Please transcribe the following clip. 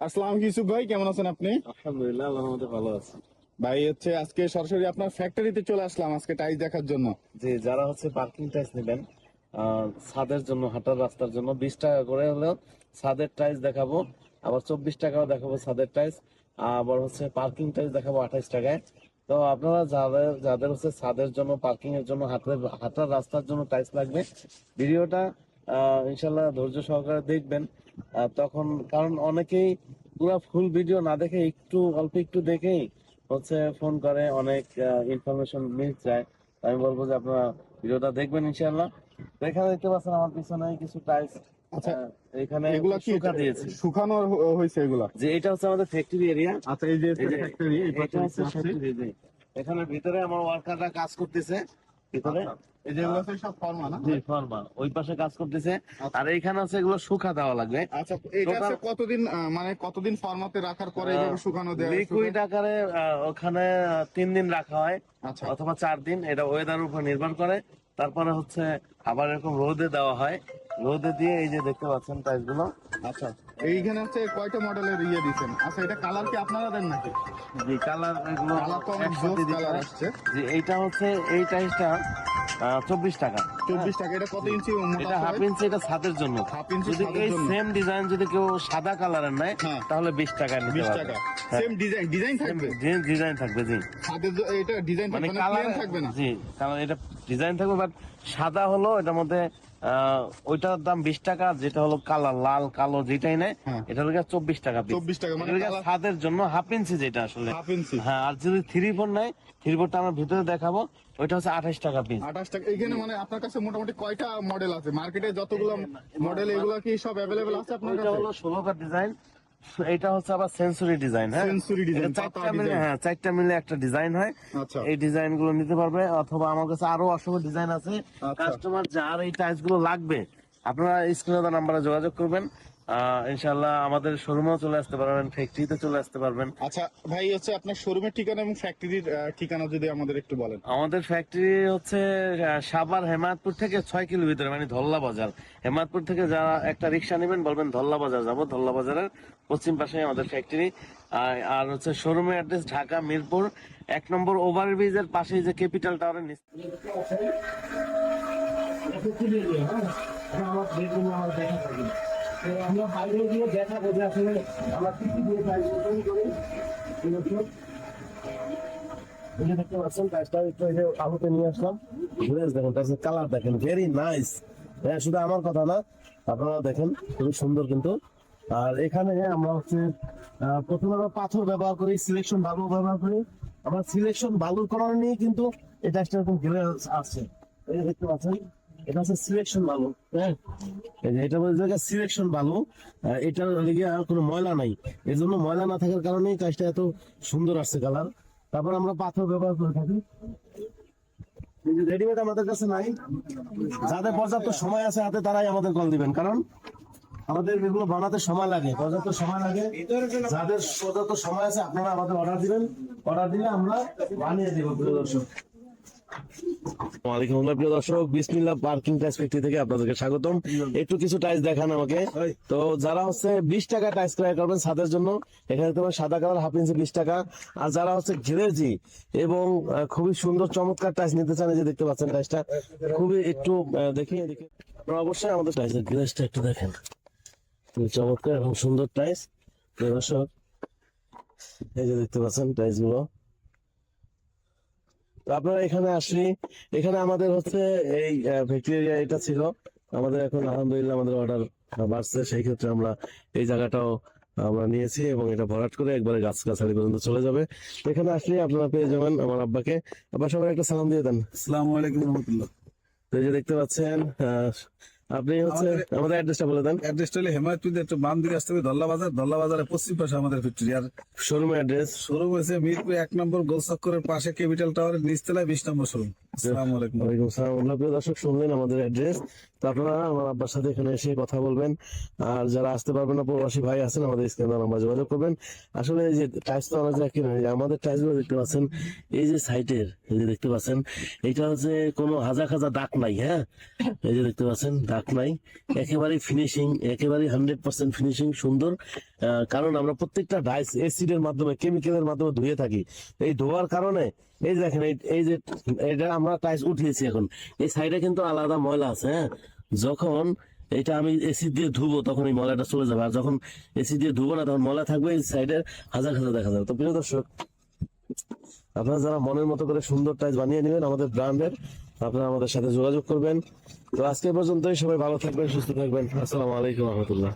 আসসালাম ইউসুফ ভাই কেমন আছেন আপনি? আলহামদুলিল্লাহ আল্লাহর ভালো আছে। ভাই হচ্ছে আজকে সরাসরি আপনার ফ্যাক্টরিতে চলে আসলাম আজকে টাইস দেখার জন্য। যে যারা হচ্ছে পার্কিং টাইস নেবেন ছাদের জন্য হাঁটার রাস্তার জন্য বিশ টাকা করে হলেও ছাদের টাইস দেখাবো আবার চব্বিশ টাকাও দেখাবো ছাদের টাইস আবার হচ্ছে পার্কিং টাইস দেখাবো আঠাইশ টাকায়। তো আপনারা যাদের যাদের হচ্ছে ছাদের জন্য পার্কিং এর জন্য হাতের হাঁটার রাস্তার জন্য টাইস লাগবে ভিডিওটা ইনশাল্লাহ ধৈর্য সহকারে দেখবেন। তখন কারণ অনেকেই পুরো ফুল ভিডিও না দেখে একটু অল্প একটু দেখেই হচ্ছে ফোন করে অনেক ইনফরমেশন মিস যায়। আমি বলব যে আপনারা ভিডিওটা দেখবেন ইনশাআল্লাহ। তো এখানে দেখতে পাচ্ছেন আমার পিছনে কিছু টাইলস আচ্ছা, এখানে এগুলা কি শুকা দিয়েছি। শুকানো হয়েছে এগুলা? যে এটা হচ্ছে আমাদের ফ্যাক্টরি এরিয়া আচ্ছা এই যে এই ফ্যাক্টরি এটা হচ্ছে factory, এখানে ভিতরে আমার ওয়ার্কাররা কাজ করতেছে। ভিতরে ওই পাশে কাজ করতেছে। আর এইখানে এগুলো শুকা দেওয়া লাগবে। আচ্ছা Total- হচ্ছে কতদিন মানে কতদিন ফরমাতে রাখার পরে শুকানো দেয় লিকুইড আকারে ওখানে তিন দিন রাখা হয়। আচ্ছা। অথবা চার দিন এটা ওয়েদার উপর নির্ভর করে। তারপরে হচ্ছে আবার এরকম রোদে দেওয়া হয়। রোদে দিয়ে এই যে দেখতে পাচ্ছেন টাইসগুলো। আচ্ছা এইখানে হচ্ছে কয়টা মডেলের ইয়ে দিচ্ছেন আচ্ছা এটা কালার কি আপনারা দেন নাকি? যে কালার এগুলো কালার তো অনেক জোস কালার আসছে। যে এইটা হচ্ছে এই টাইসটা চব্বিশ টাকা। চব্বিশ টাকা এটা কত ইঞ্চি এটা হাফ ইঞ্চি এটা ছাদের জন্য। হাফ ইঞ্চি যদি এই সেম ডিজাইন যদি কেউ সাদা কালারের নেয় হ্যাঁ। তাহলে বিশ টাকা নিতে বিশ পারবে। টাকা। সেম ডিজাইন ডিজাইন থাকবে? ডিজাইন থাকবে জি। ছাদের এটা ডিজাইন মানে কালার থাকবে না? জি কারণ এটা ডিজাইন থাকবে বাট সাদা হলো এটার মধ্যে ওইটার দাম বিশ টাকা যেটা হলো কালার লাল কালো যেটাই নেয় হ্যাঁ। এটা হলো চব্বিশ টাকা চব্বিশ টাকা, মানে ছাদের জন্য হাফ ইঞ্চি যেটা আসলে। Half inch. হ্যাঁ আর যদি থ্রি ফোর নেয় থ্রি ফোরটা আমরা ভিতরে দেখাবো ওইটা হচ্ছে আঠাশ টাকা পিস আঠাশ টাকা এখানে মানে আপনার কাছে মোটামুটি কয়টা মডেল আছে? মার্কেটে যতগুলো মডেল এগুলো কি সব অ্যাভেলেবেল আছে আপনার কাছে? হলো ষোলোটা ডিজাইন এটা হচ্ছে আবার সেন্সরি ডিজাইন হ্যাঁ? সেন্সরি ডিজাইন চারটা মিলে হ্যাঁ চারটা মিলে একটা ডিজাইন হয়। আচ্ছা। এই ডিজাইনগুলো নিতে পারবে অথবা আমার কাছে আরও অসংখ্য ডিজাইন আছে। আচ্ছা। কাস্টমার যার এই টাইলসগুলো লাগবে আপনারা স্ক্রিনে নাম্বারে যোগাযোগ করবেন। ইনশাল্লাহ আমাদের শোরুমেও চলে আসতে পারবেন ফ্যাক্টরিতে চলে আসতে পারবেন। আচ্ছা ভাই হচ্ছে আপনার শোরুমের ঠিকানা এবং ফ্যাক্টরির ঠিকানা যদি আমাদের একটু বলেন। আমাদের ফ্যাক্টরি হচ্ছে সাভার হেমায়তপুর থেকে ছয় কিলোমিটার মানে ধল্লা বাজার। হেমায়তপুর থেকে যারা একটা রিক্সা নেবেন বলবেন ধল্লা বাজার যাব ধল্লা বাজারের পশ্চিম পাশে আমাদের ফ্যাক্টরি আর হচ্ছে শোরুমের অ্যাড্রেস ঢাকা মিরপুর এক নম্বর ওভারব্রিজের পাশে যে ক্যাপিটাল টাওয়ারের নিচ আমরা আমরা নিয়ে হ্যাঁ শুধু আমার কথা না, আপনারা দেখেন, খুবই সুন্দর কিন্তু। আর এখানে আমরা হচ্ছে প্রথমে আমরা পাথর ব্যবহার করি সিলেকশন বালু ব্যবহার করি। আমরা সিলেকশন বালুর কারণে নিয়ে কিন্তু এটা একটা এরকম এই দেখতে পাচ্ছেন এটা হচ্ছে সিলেকশন বালু হ্যাঁ? এটা বলতে সিলেকশন বালু এটার লিগে কোনো ময়লা নাই। এই জন্য ময়লা না থাকার কারণেই কাজটা এত সুন্দর আসছে কালার তারপর আমরা পাথর ব্যবহার করে থাকি। রেডিমেড আমাদের কাছে নাই। যাদের পর্যাপ্ত সময় আছে হাতে, তারাই আমাদের কল দিবেন। কারণ আমাদের এগুলো বানাতে সময় লাগে, পর্যাপ্ত সময় লাগে। যাদের পর্যাপ্ত সময় আছে, আপনারা আমাদের অর্ডার দিবেন। অর্ডার দিলে আমরা বানিয়ে দেবো দর্শক। প্রিয় দর্শক বিসমিল্লাহ পার্কিং টাইস ফ্যাক্টরি থেকে আপনাদেরকে স্বাগতম। একটু কিছু টাইস দেখান আমাকে। তো যারা হচ্ছে বিশ টাকা টাইস ক্রয় করবেন ছাদের জন্য এখানে তোমার সাদা কালার হাফ ইঞ্চি বিশ টাকা। আর যারা হচ্ছে ঘিরেজি এবং খুবই সুন্দর চমৎকার টাইস নিতে চান যে দেখতে পাচ্ছেন টাইসটা খুবই একটু দেখি আপনারা অবশ্যই আমাদের টাইসের গ্লেসটা একটু দেখেন। খুবই চমৎকার এবং সুন্দর টাইস প্রিয় দর্শক এই যে দেখতে পাচ্ছেন টাইসগুলো তো আপনারা এখানে আসি এখানে আমাদের হচ্ছে এই ফ্যাক্টরি এটা ছিল। আমাদের এখন আলহামদুলিল্লাহ আমাদের অর্ডার বাড়ছে। সেই ক্ষেত্রে আমরা এই জায়গাটাও আমরা নিয়েছি এবং এটা ভরাট করে একবারে গাছ গাছালি পর্যন্ত চলে যাবে। এখানে আসলে আপনারা পেয়ে যাবেন আমার আব্বাকে। আবার সবাই একটা সালাম দিয়ে দেন। সালাম আলাইকুম রহমতুল্লাহ। তো এই যে দেখতে পাচ্ছেন আহ, আপনি হচ্ছে আমাদের অ্যাড্রেসটা বলে দেন। অ্যাড্রেসটা হলো হেমায়তপুর একটু বাম দিকে আসতে হবে দল্লা বাজার দল্লা বাজারের পশ্চিম পাশে আমাদের ফ্যাক্টরি আর শোরুম অ্যাড্রেস শোরুম হয়েছে মিরপুর এক নম্বর গোল চক্করের পাশে ক্যাপিটাল টাওয়ারের নিচতলায় বিশ নম্বর শোরুম কিনে হাজার দাগ নাই হ্যাঁ? এই যে দেখতে পাচ্ছেন নাই। একেবারে ফিনিশিং একেবারে হান্ড্রেড পার্সেন্ট ফিনিশিং সুন্দর। কারণ আমরা প্রত্যেকটা ডাইস এসিডের মাধ্যমে কেমিক্যালের মাধ্যমে ধুয়ে থাকি। এই ধোয়ার কারণে, এই দেখেন এই যে, এটা আমরা টাইস উঠিয়েছি এখন। এই সাইডে কিন্তু আলাদা ময়লা আছে হ্যাঁ? যখন এটা আমি এসি দিয়ে ধুবো, তখন এই ময়লাটা চলে যাবে। আর যখন এসি দিয়ে ধুবো না, তখন ময়লা থাকবে এই সাইডে হাজার হাজার দেখা যাবে। তো প্রিয় দর্শক, আপনারা যারা মনের মতো করে সুন্দর টাইস বানিয়ে নেবেন, আমাদের ব্র্যান্ডের, আপনারা আমাদের সাথে যোগাযোগ করবেন। তো আজকে পর্যন্তই, সবাই ভালো থাকবেন, সুস্থ থাকবেন। আসসালামু আলাইকুম রহমতুল্লাহ।